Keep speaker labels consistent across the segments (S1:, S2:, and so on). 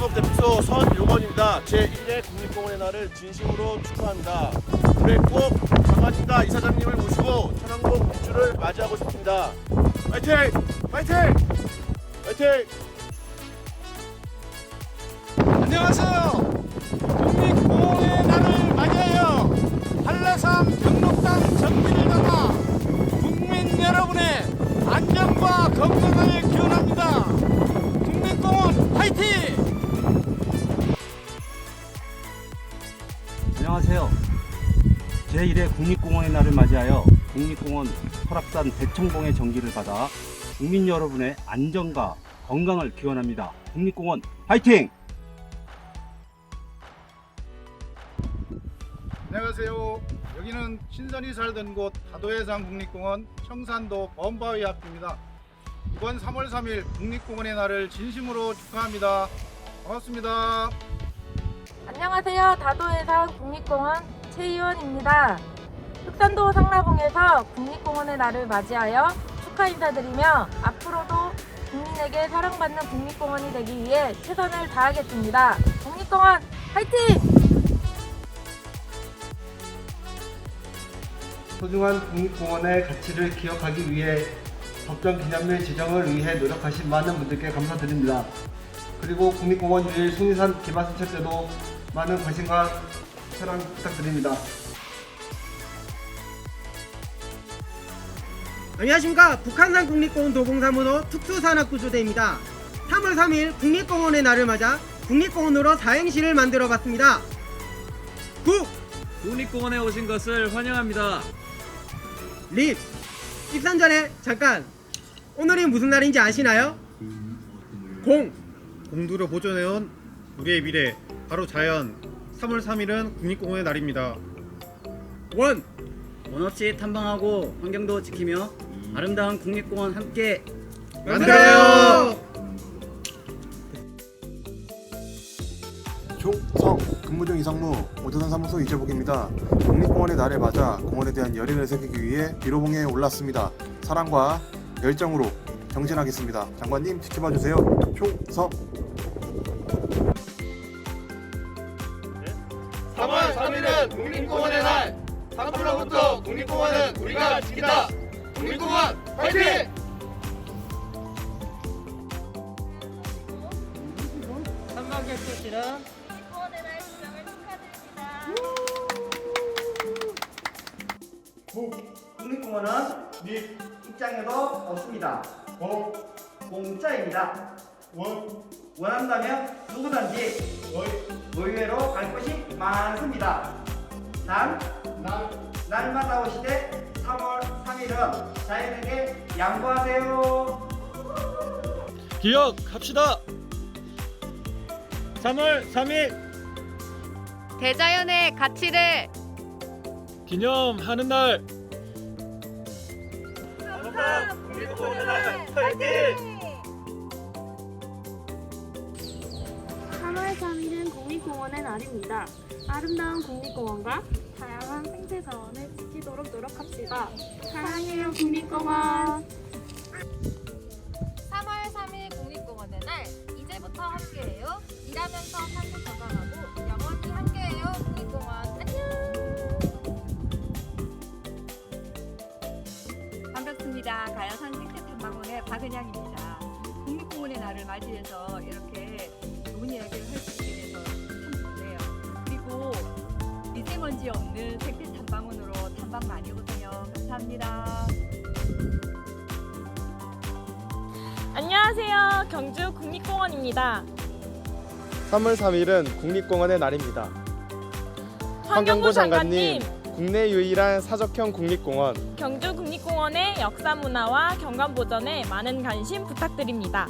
S1: 천왕국 대표 선용원입니다. 제1회 국립공원의 날을 진심으로 축하합니다. 올해 꼭 장마진다 이사장님을 모시고 천왕국 입주를 맞이하고 싶습니다. 파이팅! 파이팅! 파이팅!
S2: 안녕하세요. 국립공원의 날을 맞이하여 한라산 경록당 정기를 담아 국민 여러분의 안전과 건강을 기원합니다. 국립공원 화이팅!
S3: 제1회 국립공원의 날을 맞이하여 국립공원 설악산 대청봉의 정기를 받아 국민 여러분의 안전과 건강을 기원합니다. 국립공원 화이팅!
S2: 안녕하세요. 여기는 신선이 살던 곳 다도해상 국립공원 청산도 범바위 앞입니다. 이번 3월 3일 국립공원의 날을 진심으로 축하합니다. 반갑습니다.
S4: 안녕하세요. 다도해상 국립공원 최희원입니다. 흑산도 상라봉에서 국립공원의 날을 맞이하여 축하 인사드리며 앞으로도 국민에게 사랑받는 국립공원이 되기 위해 최선을 다하겠습니다. 국립공원 화이팅!
S5: 소중한 국립공원의 가치를 기억하기 위해 법정 기념일 지정을 위해 노력하신 많은 분들께 감사드립니다. 그리고 국립공원 유일 송리산 기반순찰 때도 많은 관심과 사랑 부탁드립니다.
S6: 안녕하십니까. 북한산 국립공원 도봉사문호 특수산악구조대입니다. 3월 3일 국립공원의 날을 맞아 국립공원으로 사행시를 만들어 봤습니다. 국,
S7: 국립공원에 오신 것을 환영합니다.
S6: 립! 입산 전에 잠깐 오늘이 무슨 날인지 아시나요? 공,
S2: 공두로 보존해온 우리의 미래 바로 자연 3월 3일은 국립공원의 날입니다.
S6: 원,
S7: 원 없이 탐방하고 환경도 지키며 아름다운 국립공원 함께
S2: 만들어요!
S5: 총성 근무 중 이상무 오전산 사무소 이재복입니다. 국립공원의 날에 맞아 공원에 대한 열의를 새기기 위해 비로봉에 올랐습니다. 사랑과 열정으로 경신하겠습니다. 장관님 지켜봐 주세요. 총성
S1: 3월 3일은 국립공원의 날! 앞으로부터 국립공원은 우리가 지키다! 국립공원 화이팅!
S6: 국, 국립공원은 립 입장에도 없습니다 공, 공짜입니다 원, 원한다면 누구든지 의외로 갈 곳이 많습니다 난, 날마다 오시되 3월 3일은 자연에게 양보하세요
S2: 기억합시다. 3월 3일
S8: 대자연의 가치를
S2: 기념하는 날.
S1: 국립공원의 날 화이팅!
S9: 3월 3일은 국립공원의 날입니다. 아름다운 국립공원과 자원을 지키도록 노력합시다. 사랑해요 국립공원.
S8: 3월 3일 국립공원의 날 이제부터 함께해요. 일하면서 산도 건강하고 영원히 함께해요. 국립공원 안녕.
S10: 반갑습니다. 가야산 생태탐방원의 박은양입니다. 국립공원의 날을 맞이해서 이렇게 좋은 이야기를 할 수 있게 돼서 참 좋네요. 그리고 미세먼지 없는 생태 탐방 많이 오세요. 감사합니다.
S4: 안녕하세요. 경주 국립공원입니다.
S11: 3월 3일은 국립공원의 날입니다.
S4: 환경부 장관님,
S11: 국내 유일한 사적형 국립공원
S4: 경주 국립공원의 역사 문화와 경관 보전에 많은 관심 부탁드립니다.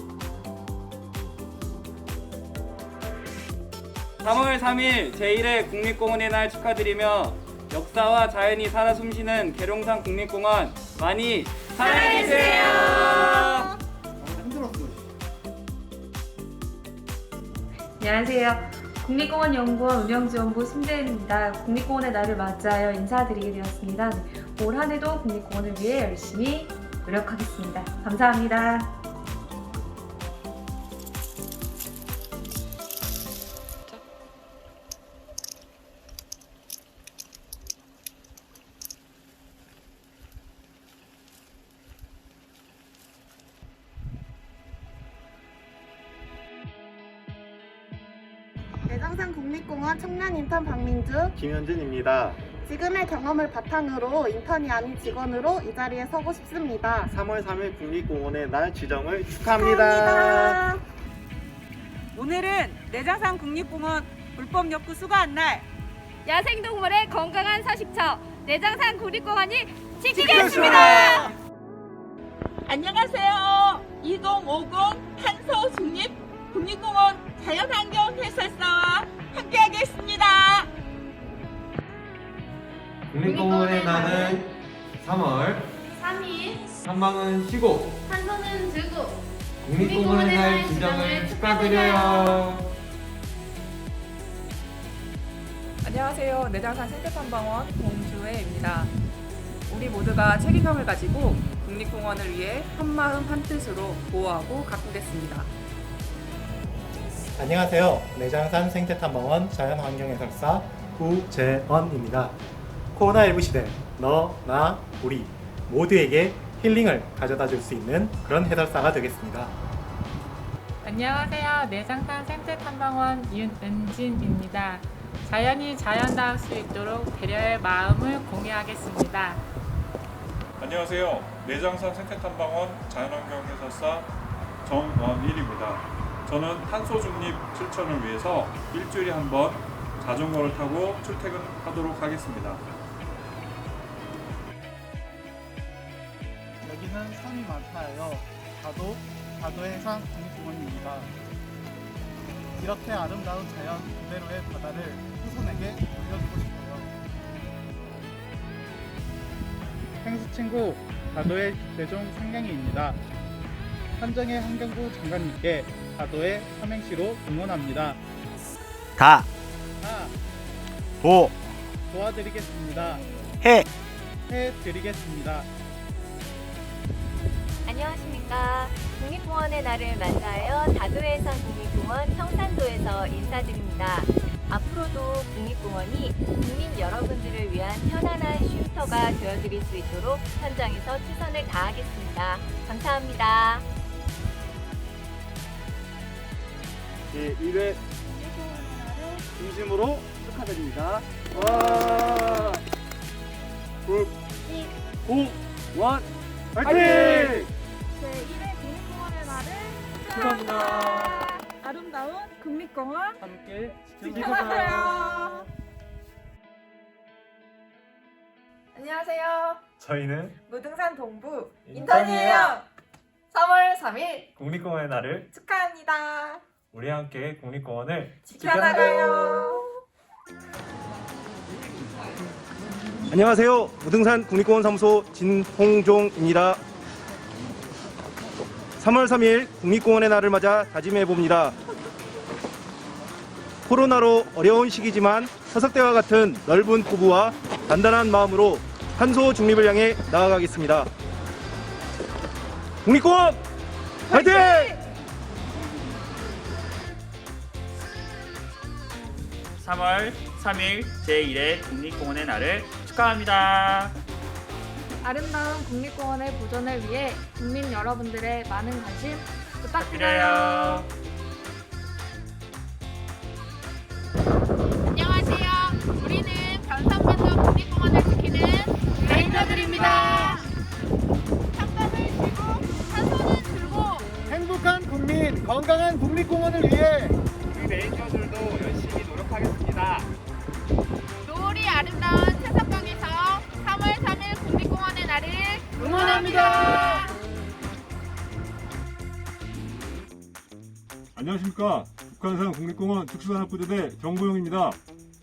S7: 3월 3일 제1회 국립공원의 날 축하드리며 역사와 자연이 살아 숨쉬는 계룡산 국립공원 많이 사랑해주세요.
S4: 안녕하세요. 국립공원 연구원 운영지원부 심재은입니다. 국립공원의 날을 맞이하여 인사드리게 되었습니다. 네, 올 한해도 국립공원을 위해 열심히 노력하겠습니다. 감사합니다.
S6: 김현진입니다.
S12: 지금의 경험을 바탕으로 인턴이 아닌 직원으로 이 자리에 서고 싶습니다.
S6: 3월 3일 국립공원의 날 지정을 축하합니다.
S13: 오늘은 내장산 국립공원 불법 엽구 수거한 날
S14: 야생동물의 건강한 서식처 내장산 국립공원이 지키겠습니다.
S13: 안녕하세요 2050 탄소 중립 국립공원 자연환경 해설사와 함께하겠습니다
S6: 국립공원의 날은 3월
S14: 3일
S6: 한 방은 쉬고
S14: 탄소는 들고
S6: 국립공원의 날 지정을 축하드려요.
S13: 안녕하세요 내장산 생태탐방원 공주혜입니다 우리 모두가 책임감을 가지고 국립공원을 위해 한마음 한뜻으로 보호하고 가꾸겠습니다
S15: 안녕하세요. 내장산 생태탐방원 자연환경해설사 구재원입니다. 코로나19 시대 너, 나, 우리 모두에게 힐링을 가져다 줄 수 있는 그런 해설사가 되겠습니다.
S16: 안녕하세요. 내장산 생태탐방원 윤은진입니다. 자연이 자연다울 수 있도록 배려의 마음을 공유하겠습니다.
S17: 안녕하세요. 내장산 생태탐방원 자연환경 해설사 정원일입니다. 저는 탄소 중립 실천을 위해서 일주일에 한 번 자전거를 타고 출퇴근하도록 하겠습니다.
S2: 여기는 산이 많아요. 다도 다도해상 국립공원입니다. 이렇게 아름다운 자연 그대로의 바다를 후손에게 물려주고 싶어요. 행수 친구 다도의 대종 상냥이입니다. 한정의 환경부 장관님께 다도의 삼행시로 응원합니다.
S18: 다,
S2: 다
S18: 도,
S2: 도와드리겠습니다.
S18: 해.
S2: 해드리겠습니다.
S14: 안녕하십니까. 국립공원의 날을 맞아요. 다도해상 국립공원 청산도에서 인사드립니다. 앞으로도 국립공원이 국민 여러분들을 위한 편안한 쉼터가 되어드릴 수 있도록 현장에서 최선을 다하겠습니다. 감사합니다.
S18: 제1회 진심으로 축하드립니다. 와! 국공원 화이팅!
S12: 제1회 국립공원의 날을
S18: 축하합니다.
S13: 아름다운 국립공원
S18: 함께
S13: 지켜주세요
S9: 안녕하세요.
S6: 저희는
S9: 무등산 동부
S6: 인턴이에요.
S9: 3월 3일
S6: 국립공원의 날을
S9: 축하합니다.
S6: 우리 함께 국립공원을
S9: 지켜나가요.
S6: 안녕하세요. 무등산 국립공원 사무소 진홍종입니다. 3월 3일 국립공원의 날을 맞아 다짐해 봅니다. 코로나로 어려운 시기지만 서석대와 같은 넓은 포부와 단단한 마음으로 탄소 중립을 향해 나아가겠습니다. 국립공원 화이팅!
S8: 3월 3일 제1회 국립공원의 날을 축하합니다.
S19: 아름다운 국립공원의 보존을 위해 국민 여러분들의 많은 관심
S8: 드려요.
S14: 안녕하세요. 우리는 변산반도 국립공원을 지키는 레인저들입니다. 탐방을 쉬고 탄소는 들고
S2: 행복한 국민, 건강한 국립공원을 위해
S8: 우리 레인저들도 열심히
S17: 안녕하십니까. 북한산 국립공원 특수산업구조대 정보용입니다.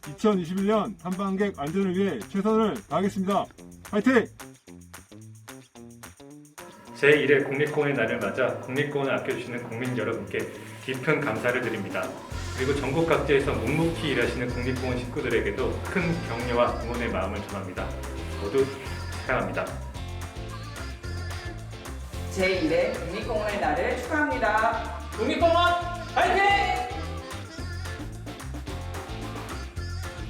S17: 2021년 탐방객 안전을 위해 최선을 다하겠습니다. 화이팅!
S15: 제1회 국립공원의 날을 맞아 국립공원을 아껴주시는 국민 여러분께 깊은 감사를 드립니다. 그리고 전국 각지에서 묵묵히 일하시는 국립공원 식구들에게도 큰 격려와 응원의 마음을 전합니다. 모두 사랑합니다.
S13: 제1회 국립공원의 날을 축하합니다 국립공원 화이팅!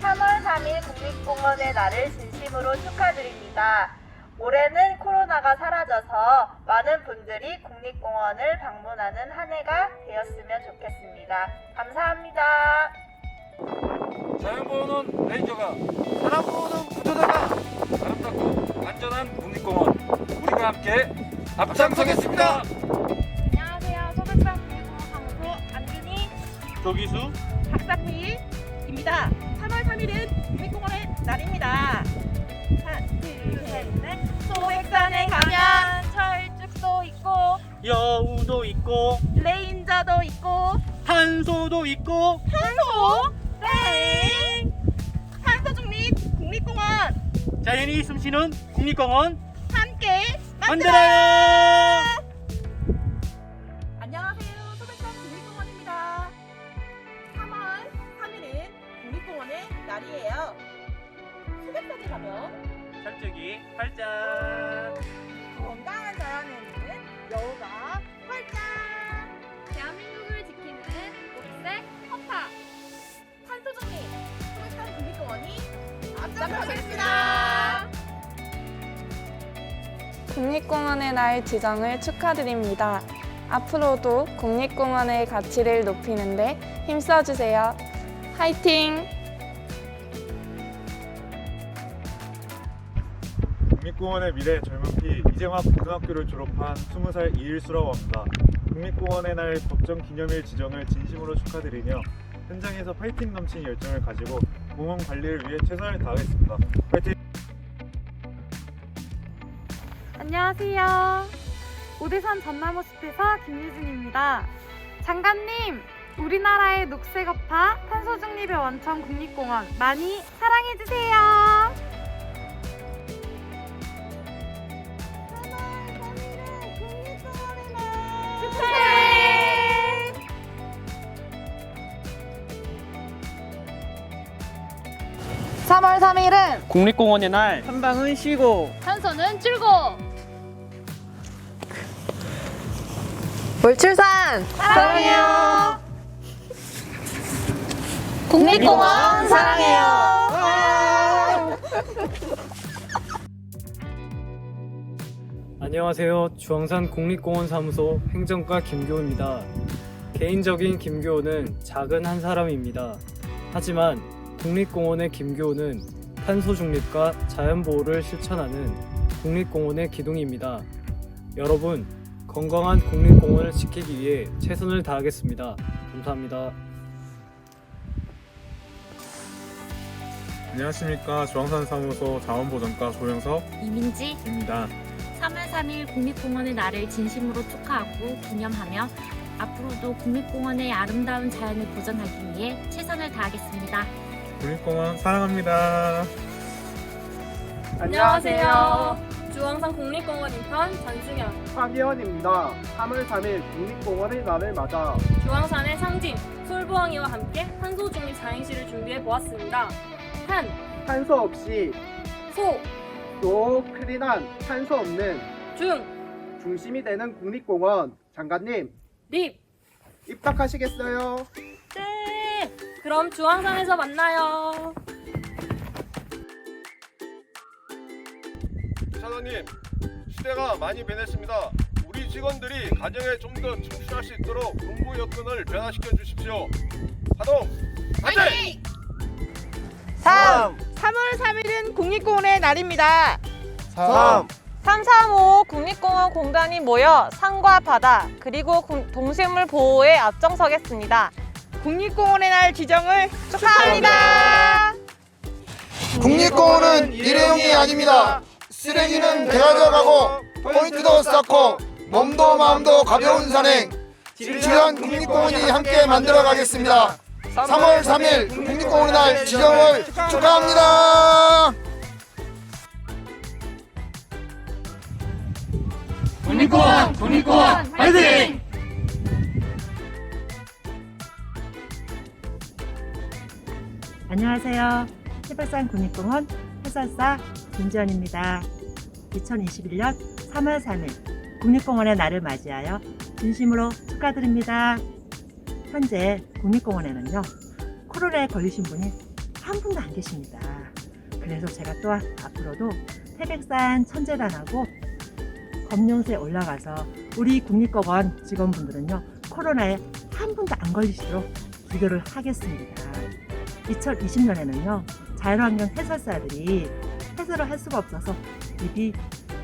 S14: 3월 3일 국립공원의 날을 진심으로 축하드립니다. 올해는 코로나가 사라져서 많은 분들이 국립공원을 방문하는 한 해가 되었으면 좋겠습니다. 감사합니다.
S20: 자연보호는 레인저가 사람보호는 구조대가 아름답고 안전한 국립공원 우리가 함께 앞장서겠습니다.
S5: 조기수
S9: 박상미입니다. 3월 3일은 국립공원의 날입니다. 하나, 둘, 셋, 넷. 소백산에 가면 철쭉도 있고
S5: 여우도 있고
S9: 레인저도 있고
S5: 탄소도 있고
S9: 탄소 네. 탄소 중립 국립공원
S5: 자연이 숨쉬는 국립공원
S9: 함께
S5: 만들어요.
S9: 안녕하세요.
S5: 활짝
S9: 건강한 자연에는 여우가 활짝
S14: 대한민국을 지키는 녹색 허파
S9: 탄소 중립 소백산 국립공원이 앞장서겠습니다.
S21: 국립공원의 날 지정을 축하드립니다. 앞으로도 국립공원의 가치를 높이는데 힘써주세요. 화이팅!
S17: 국립공원의 미래 젊은 피 이재화 고등학교를 졸업한 20살 이일수라고 합니다. 국립공원의 날 법정 기념일 지정을 진심으로 축하드리며 현장에서 파이팅 넘치는 열정을 가지고 공원 관리를 위해 최선을 다하겠습니다. 파이팅!
S21: 안녕하세요. 오대산 전나무 숲에서 김유진입니다. 장관님, 우리나라의 녹색 어파 탄소 중립의 원천 국립공원 많이 사랑해주세요.
S5: 국립공원의 날
S9: 한방은 쉬고
S14: 탄소는 줄고
S9: 물출산 사랑해요. 국립공원 사랑해요.
S20: 안녕하세요. 주황산 국립공원 사무소 행정과 김교호입니다. 개인적인 김교호는 작은 한 사람입니다. 하지만 국립공원의 김교호는 탄소 중립과 자연 보호를 실천하는 국립공원의 기둥입니다. 여러분, 건강한 국립공원을 지키기 위해 최선을 다하겠습니다. 감사합니다.
S17: 안녕하십니까 주황산 사무소 자원보전과 조영석입니다.
S14: 이민지입니다. 3월 3일 국립공원의 날을 진심으로 축하하고 기념하며 앞으로도 국립공원의 아름다운 자연을 보존하기 위해 최선을 다하겠습니다.
S17: 국립공원 사랑합니다.
S9: 안녕하세요. 주황산 국립공원 인턴 전승현.
S18: 황혜원입니다. 3월 3일 국립공원의 날을 맞아
S9: 주황산의 상징 솔부엉이와 함께 탄소 중립 자행시를 준비해 보았습니다. 탄,
S18: 탄소 없이
S9: 소,
S18: 또 클린한 탄소 없는
S9: 중,
S18: 중심이 되는 국립공원 장관님
S9: 립.
S18: 입학하시겠어요?
S9: 네. 그럼 주황산에서 만나요.
S1: 사장님, 시대가 많이 변했습니다. 우리 직원들이 가정에 좀 더 충실할 수 있도록 근무 여건을 변화시켜 주십시오. 하동, 화이팅!
S9: 3. 3월 3일은 국립공원의 날입니다.
S18: 3.
S21: 335 국립공원 공단이 모여 산과 바다 그리고 공- 동식물 보호에 앞장서겠습니다.
S9: 국립공원의 날 지정을 축하합니다.
S18: 국립공원은 일회용이 아닙니다. 쓰레기는 되어져가고 포인트도 쌓고 몸도 마음도 가벼운 산행 진실한 국립공원이 함께 만들어 가겠습니다. 3월 3일 국립공원의 날 지정을 축하합니다.
S20: 국립공원! 국립공원! 화이팅!
S22: 안녕하세요. 해발산 국립공원 해설사 김지연입니다. 2021년 3월 3일 국립공원의 날을 맞이하여 진심으로 축하드립니다. 현재 국립공원에는요, 코로나에 걸리신 분이 한 분도 안 계십니다. 그래서 제가 또 앞으로도 태백산 천재단하고 검룡새에 올라가서 우리 국립공원 직원분들은요, 코로나에 한 분도 안 걸리시도록 기도를 하겠습니다. 2020년에는요 자연환경 해설사들이 해설을 할 수가 없어서 입이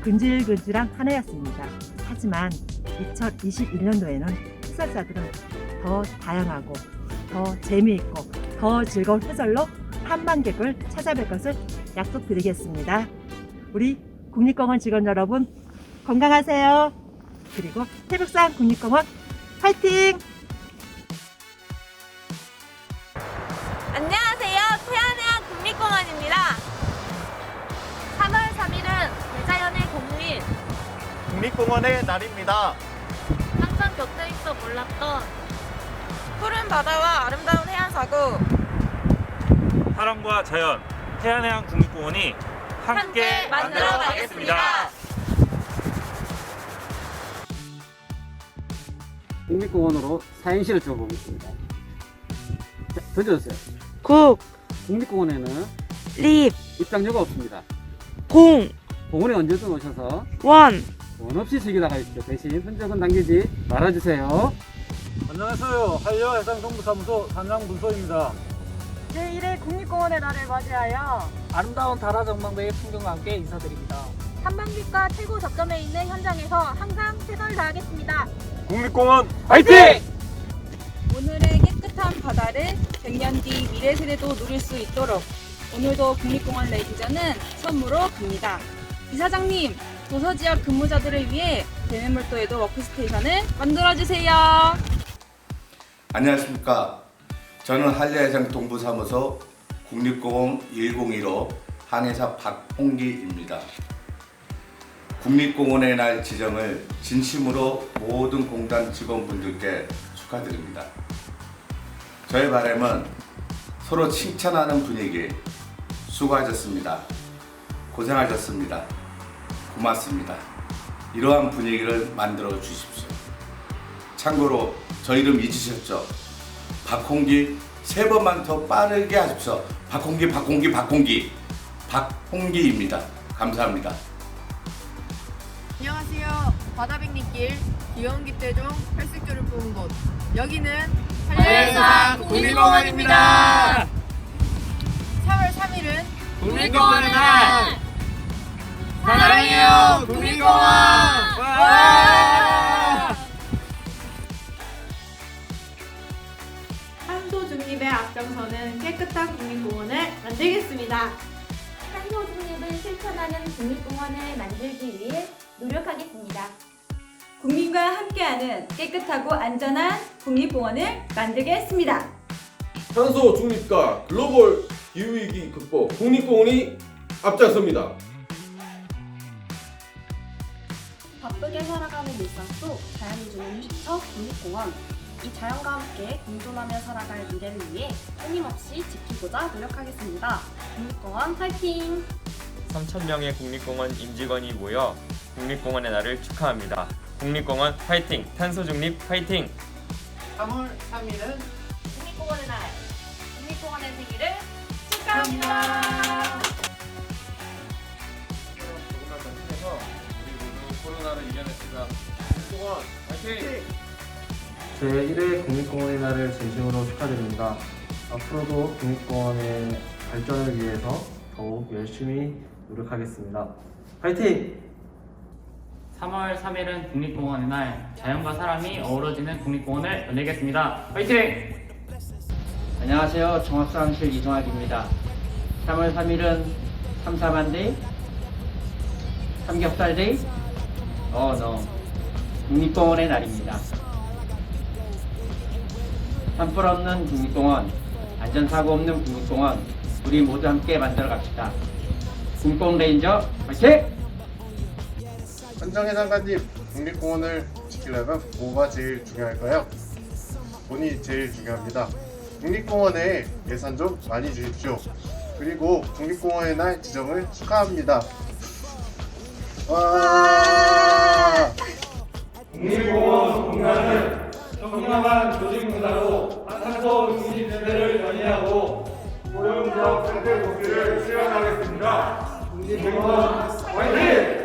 S22: 근질근질한 한 해였습니다. 하지만 2021년도에는 해설사들은 더 다양하고 더 재미있고 더 즐거운 해설로 한만객을 찾아뵐 것을 약속드리겠습니다. 우리 국립공원 직원 여러분 건강하세요. 그리고 태백산 국립공원 파이팅!
S10: 국립공원의
S23: 날입니다.
S10: 항상 곁에 있어 몰랐던
S9: 푸른 바다와 아름다운 해안사구
S24: 사랑과 자연, 태안해양 국립공원이
S9: 함께 만들어 가겠습니다.
S25: 국립공원으로 사행시를 적어보겠습니다. 자, 던져주세요.
S9: 국,
S25: 국립공원에는
S9: 립,
S25: 입장료가 없습니다.
S9: 공,
S25: 공원에 언제든 오셔서
S9: 원.
S25: 원 없이 즐기다 가십시오. 대신 흔적은 남기지 말아주세요.
S26: 안녕하세요. 한려해상정보사무소 단장문소입니다.
S9: 제1회 국립공원의 날을 맞이하여
S27: 아름다운 다라 전망대의 풍경과 함께 인사드립니다.
S10: 탐방객과 최고 접점에 있는 현장에서 항상 최선을 다하겠습니다.
S26: 국립공원
S24: 화이팅!
S28: 오늘의 깨끗한 바다를 100년 뒤 미래 세대도 누릴 수 있도록 오늘도 국립공원 레이기전은 선물로 갑니다. 이사장님, 도서 지역 근무자들을 위해 대매몰도에도 워크스테이션을 만들어주세요.
S29: 안녕하십니까. 저는 한려해상 동부사무소 국립공원 101호 항해사 박홍기입니다. 국립공원의 날 지정을 진심으로 모든 공단 직원분들께 축하드립니다. 저의 바람은 서로 칭찬하는 분위기, 수고하셨습니다. 고생하셨습니다. 고맙습니다. 이러한 분위기를 만들어 주십시오. 참고로 저 이름 잊으셨죠? 박홍기 세 번만 더 빠르게 하십시오. 박홍기, 박홍기, 박홍기, 박홍기입니다. 감사합니다.
S28: 안녕하세요. 바다백리길 귀여운기대종 팔색조를 뽑은 곳 여기는
S8: 한려해상 국립공원입니다.
S28: 3월 3일은
S8: 국립공원의 날! 사랑해요! 와!
S10: 탄소 중립에 앞장서는 깨끗한 국립공원을 만들겠습니다.
S14: 탄소 중립을 실천하는 국립공원을 만들기 위해 노력하겠습니다.
S28: 국민과 함께하는 깨끗하고 안전한 국립공원을 만들겠습니다.
S23: 탄소 중립과 글로벌 기후위기 극복 국립공원이 앞장섭니다.
S10: 바쁘게 살아가는 일상 속 자연이 주는 휴식처 국립공원. 이 자연과 함께 공존하며 살아갈 미래를 위해 끊임없이 지키고자 노력하겠습니다. 국립공원 파이팅!
S8: 3,000명의 국립공원 임직원이 모여 국립공원의 날을 축하합니다. 국립공원 파이팅! 탄소 중립 파이팅!
S30: 3월 3일은
S10: 국립공원의 날, 국립공원의 생일을 축하합니다.
S23: 코로나를 이겨냈습니다. 국립공원 화이팅!
S31: 제1회 국립공원의 날을 진심으로 축하드립니다. 앞으로도 국립공원의 발전을 위해서 더욱 열심히 노력하겠습니다. 파이팅!
S8: 3월 3일은 국립공원의 날, 자연과 사람이 어우러지는 국립공원을 열리겠습니다. 파이팅!
S25: 안녕하세요. 종합사무실 이종학입니다. 3월 3일은 삼삼한데이, 삼겹살데이, 어, 노. 국립공원의 날입니다. 산불 없는 국립공원, 안전사고 없는 국립공원, 우리 모두 함께 만들어 갑시다. 국립공원 레인저, 화이팅!
S30: 한정혜 장관님, 국립공원을 지키려면 뭐가 제일 중요할까요? 돈이 제일 중요합니다. 국립공원에 예산 좀 많이 주십시오. 그리고 국립공원의 날 지정을 축하합니다. 와!
S26: 국립공원 공단은 청렴한 조직 문화로 탄소 중립 세대를 연희하고 고용적 상태 복지를 실현하겠습니다. 국립공원 화이팅!